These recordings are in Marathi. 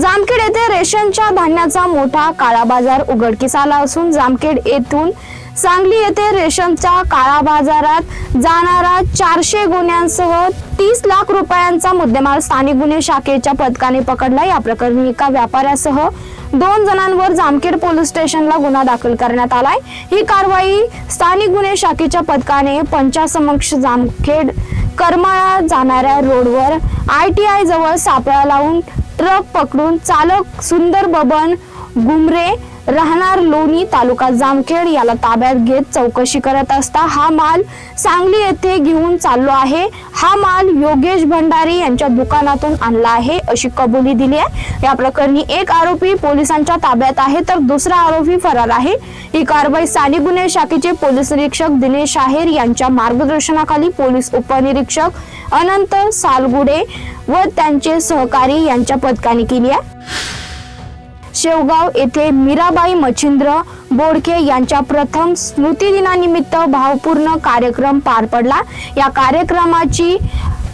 जामखेड येथे रेशनच्या धान्याचा मोठा काळा बाजार उघडकीस आला असून जामखेड येथून सांगली येथे रेशनच्या काळा बाजारात जाणारा चारशे गुन्ह्यांसह तीस लाख रुपयांचा मुद्देमाल स्थानिक गुन्हे शाखेच्या पथकाने पकडला. या प्रकरणी एका व्यापाऱ्यासह दोन जणांवर जामखेड पोलीस स्टेशनला गुन्हा दाखल करण्यात आलाय. ही कारवाई स्थानिक गुन्हे शाखेच्या पथकाने पंचासमक्ष जामखेड करमाळा जाणाऱ्या रोडवर आय टी आय जवळ सापळा लावून ट्रक पकडून चालक सुंदर बबन गुमरे राहणार लोणी तालुका जामखेड याला ताब्यात घेत चौकशी करत असता हा माल सांगली येथे घेऊन चाललो आहे. हा माल योगेश भंडारी यांच्या दुकानातून आणला आहे अशी कबुली दिली आहे. या प्रकरणी एक आरोपी पोलिसांच्या ताब्यात आहे तर दुसरा आरोपी फरार आहे. ही कारवाई स्थानिक गुन्हे शाखेचे पोलीस निरीक्षक दिनेश आहेर यांच्या मार्गदर्शनाखाली पोलीस उपनिरीक्षक अनंत सालगुडे व त्यांचे सहकारी यांच्या पथकाने केली आहे. शेवगाव येथे मीराबाई मच्छिंद्र बोडखे यांच्या प्रथम स्मृतिदिनानिमित्त भावपूर्ण कार्यक्रम पार पडला. या कार्यक्रमाची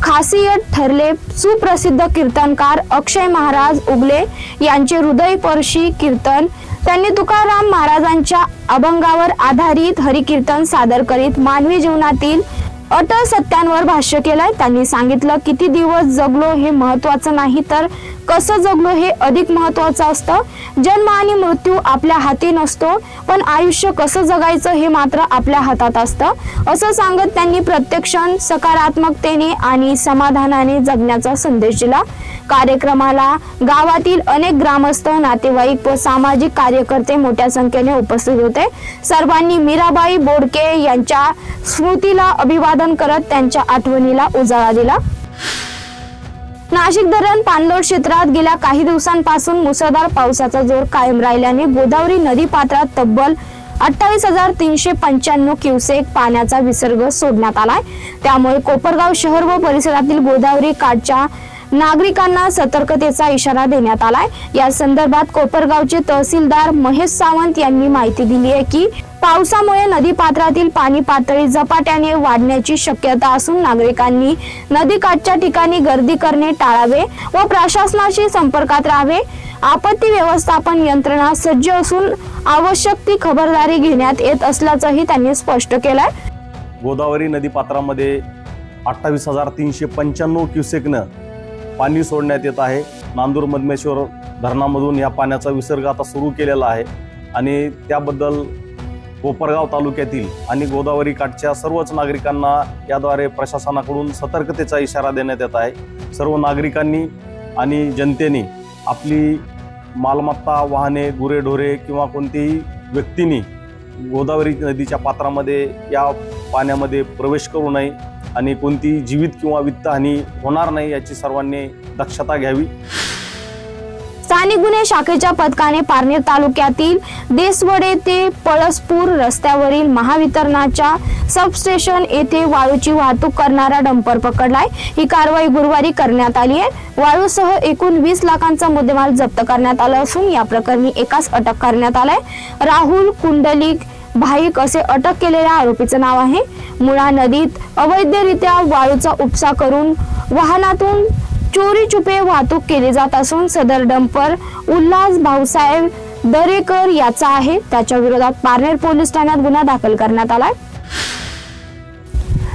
खासियत ठरले सुप्रसिद्ध कीर्तनकार अक्षय महाराज उगले यांचे हृदयपर्शी कीर्तन. त्यांनी तुकाराम महाराजांच्या अभंगावर आधारित हरिकीर्तन सादर करीत मानवी जीवनातील अटल सत्यांवर भाष्य केलंय. त्यांनी सांगितलं किती दिवस जगलो हे महत्वाचं नाही तर कसं जगलो हे अधिक महत्वाचं असतं. जन्म आणि मृत्यू आपल्या हाती नसतो पण आयुष्य कसं जगायचं हे मात्र आपल्या हातात असतं. असं सांगत त्यांनी प्रत्येक क्षण सकारात्मकतेने आणि समाधानाने जगण्याचा संदेश दिला. कार्यक्रमाला गावातील अनेक ग्रामस्थ नातेवाईक व सामाजिक कार्यकर्ते मोठ्या संख्येने उपस्थित होते. सर्वांनी मीराबाई बोडके यांच्या स्मृतीला अभिवादन करत त्यांच्या आठवणीला उजाळा दिला. नाशिक धरण पाणलोट क्षेत्रात गेल्या काही दिवसांपासून मुसळधार पावसाचा जोर कायम राहिल्याने गोदावरी नदी पात्रात तब्बल अठ्ठावीस हजार तीनशे पंच्याण्णव क्युसेक पाण्याचा विसर्ग सोडण्यात आलाय. त्यामुळे कोपरगाव शहर व परिसरातील गोदावरी काठच्या नागरिकांना सतर्कतेचा इशारा देण्यात आलाय. या संदर्भात कोपरगावचे तहसीलदार महेश सावंत यांनी माहिती दिली आहे की पावसामुळे नदी पात्रातील पाणी पातळी झपाट्याने वाढण्याची शक्यता असून नागरिकांनी नदीकाठच्या ठिकाणी गर्दी करणे टाळावे व प्रशासनाशी संपर्कात राहावे. आपत्ती व्यवस्थापन यंत्रणा सज्ज असून आवश्यक ती खबरदारी घेण्यात येत असल्याचंही त्यांनी स्पष्ट केलंय. गोदावरी नदीपात्रामध्ये अठ्ठावीस हजार तीनशे पंच्याण्णव क्युसेकनं पाणी सोडण्यात येत आहे. नांदूर मधमेश्वर धरणामधून या पाण्याचा विसर्ग आता सुरू केलेला आहे आणि त्याबद्दल कोपरगाव तालुक्यातील आणि गोदावरी काठच्या सर्वच नागरिकांना याद्वारे प्रशासनाकडून सतर्कतेचा इशारा देण्यात येत आहे. सर्व नागरिकांनी आणि जनतेने आपली मालमत्ता वाहने गुरेढोरे किंवा कोणतीही व्यक्तींनी गोदावरी नदीच्या पात्रामध्ये या पाण्यामध्ये प्रवेश करू नये. आणि कोणती जीवित किंवा वित्तहानी होणार नाही याची सर्वांनी दक्षता घ्यावी. स्थानिक गुन्हे शाखेच्या पथकाने पारनेर तालुक्यातील देसवडे ते पळसपूर रस्त्यावरील महावितरणाच्या सबस्टेशन येथे वाळूची वाहतूक करणारा डंपर पकडलाय. ही कारवाई गुरुवारी करण्यात आली आहे. वाळूसह एकूण वीस लाखांचा मुद्देमाल जप्त करण्यात आला असून या प्रकरणी एकाच अटक करण्यात आलाय. राहुल कुंडलिक भाईक असे अटक केलेल्या आरोपीचं नाव आहे. मुळा नदीत अवैधरित्या वाळूचा उपसा करून वाहनातून चोरी चुपे वाहतूक केली जात असून सदर डंपर उल्हास भाऊसाहेब दरेकर याचा आहे. त्याच्या विरोधात पारनेर पोलीस ठाण्यात गुन्हा दाखल करण्यात आलाय.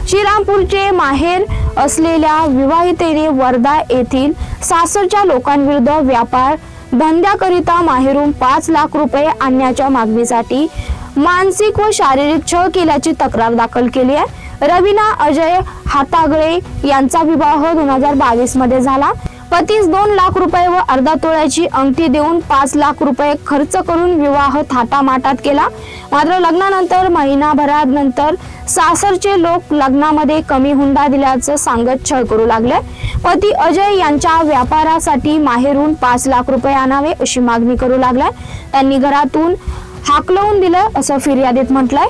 श्रीरामपूरचे माहेर असलेल्या विवाहितेने वर्धा येथील सासरच्या लोकांविरुद्ध व्यापार धंद्याकरिता माहेरून पाच लाख रुपये आणण्याच्या मागणीसाठी मानसिक व शारीरिक छळ केल्याची तक्रार दाखल केली आहे. रवीना अजय हातागळे यांचा विवाह दोन हजार बावीसमध्ये झाला. पतीस दोन लाख रुपये व अर्धा तोळ्याची अंगठी देऊन पाच लाख रुपये खर्च करून विवाह थाटामाटात केला. मात्र लग्नानंतर महिनाभरानंतर सासरचे लोक लग्नामध्ये कमी हुंडा दिल्याचं सांगत छळ करू लागले. पती अजय यांच्या व्यापारासाठी माहेरून पाच लाख रुपये आणावे अशी मागणी करू लागलाय त्यांनी घरातून हाकलवून दिलं असं फिर्यादीत म्हटलंय.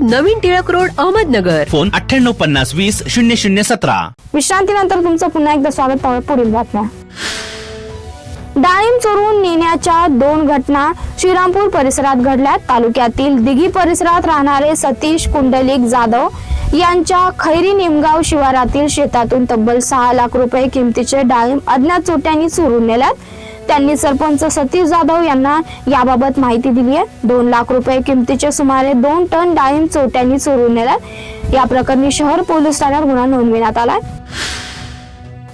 नवीन टिळक रोड अहमदनगर. फोन अठ्ठ्याण्णव पन्नास वीस शून्य शून्य सतरा. विश्रांतीनंतर तुमचं पुन्हा एकदा स्वागत पाहूया पुढील बातम्या. डाळिंब चोरून नेण्याच्या दोन घटना श्रीरामपूर परिसरात घडल्या तालुक्यातील दिघी परिसरात राहणारे सतीश कुंडलिक जाधव यांच्या खैरी निमगाव शिवारातील शेतातून तब्बल सहा लाख रुपये किमतीचे डाळिंब अज्ञात चोट्यांनी चोरून नेल्यात. त्यांनी सरपंच सतीश जाधव यांना याबाबत माहिती दिली आहे. दोन लाख रुपये किमतीचे सुमारे दोन टन डाळिंब चोट्यांनी चोरून नेल्यात. या प्रकरणी शहर पोलीस ठाण्यात गुन्हा नोंदविण्यात आलाय.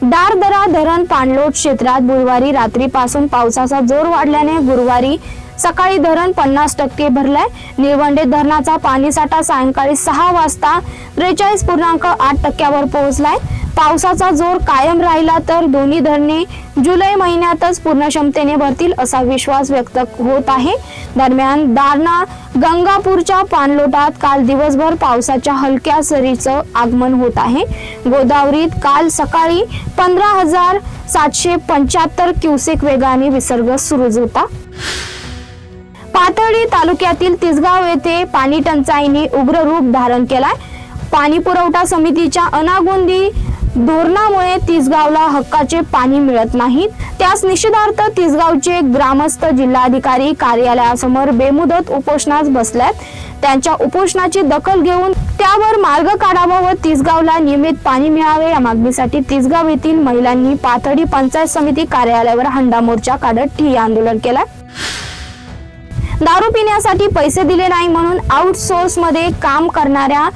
दारदरा धरण पाणलोट क्षेत्रात बुधवारी रात्रीपासून पावसाचा जोर वाढल्याने गुरुवारी सकाळी धरण पन्नास टक्के भरलंय. निळवंडे धरणाचा पाणीसाठा सायंकाळी सहा वाजता त्रेचाळीस पूर्णांक आठ टक्क्यावर पोहोचलाय. पावसाचा जोर कायम राहिला तर दोन्ही धरणे जुलै महिन्यातच पूर्ण क्षमतेने भरतील असा विश्वास व्यक्त होत आहे. दरम्यान दारणा गंगापूरच्या पाणलोटात काल दिवसभर पावसाच्या हलक्या सरीचं आगमन होत आहे. गोदावरीत काल सकाळी पंधरा हजार सातशे पंच्याहत्तर क्युसेक वेगाने विसर्ग सुरू होता. पाथर्डी तालुक्यातील तिसगाव येथे पाणी टंचाईने उग्र रूप धारण केलाय. पाणी पुरवठा समितीच्या अनागोंदी धोरणामुळे तिसगावला हक्काचे पाणी मिळत नाहीत त्यास निषेधार्थ तिसगावचे ग्रामस्थ जिल्हाधिकारी कार्यालयासमोर बेमुदत उपोषणास बसल्यात त्यांच्या उपोषणाची दखल घेऊन त्यावर मार्ग काढावा व तिसगावला नियमित पाणी मिळावे या मागणीसाठी तिसगाव येथील महिलांनी पाथडी पंचायत समिती कार्यालयावर हंडा मोर्चा काढत ठिय्या आंदोलन केलं. दारू पिण्यासाठी पैसे दिले नाही म्हणून आउटसोर्समध्ये काम करणाऱ्या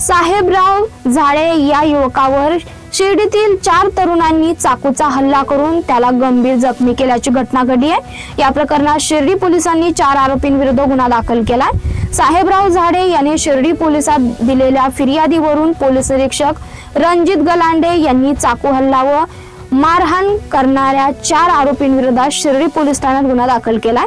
साहेबराव झाडे या युवकावर शिर्डीतील चार तरुणांनी चाकूचा हल्ला करून त्याला गंभीर जखमी केल्याची घटना घडली आहे. या प्रकरणात शिर्डी पोलिसांनी चार आरोपींविरुद्ध गुन्हा दाखल केलाय साहेबराव झाडे यांनी शिर्डी पोलिसात दिलेल्या फिर्यादीवरून पोलीस निरीक्षक रणजित गलांडे यांनी चाकू हल्ला व मारहाण करणाऱ्या चार आरोपींविरोधात शिर्डी पोलीस ठाण्यात गुन्हा दाखल केलाय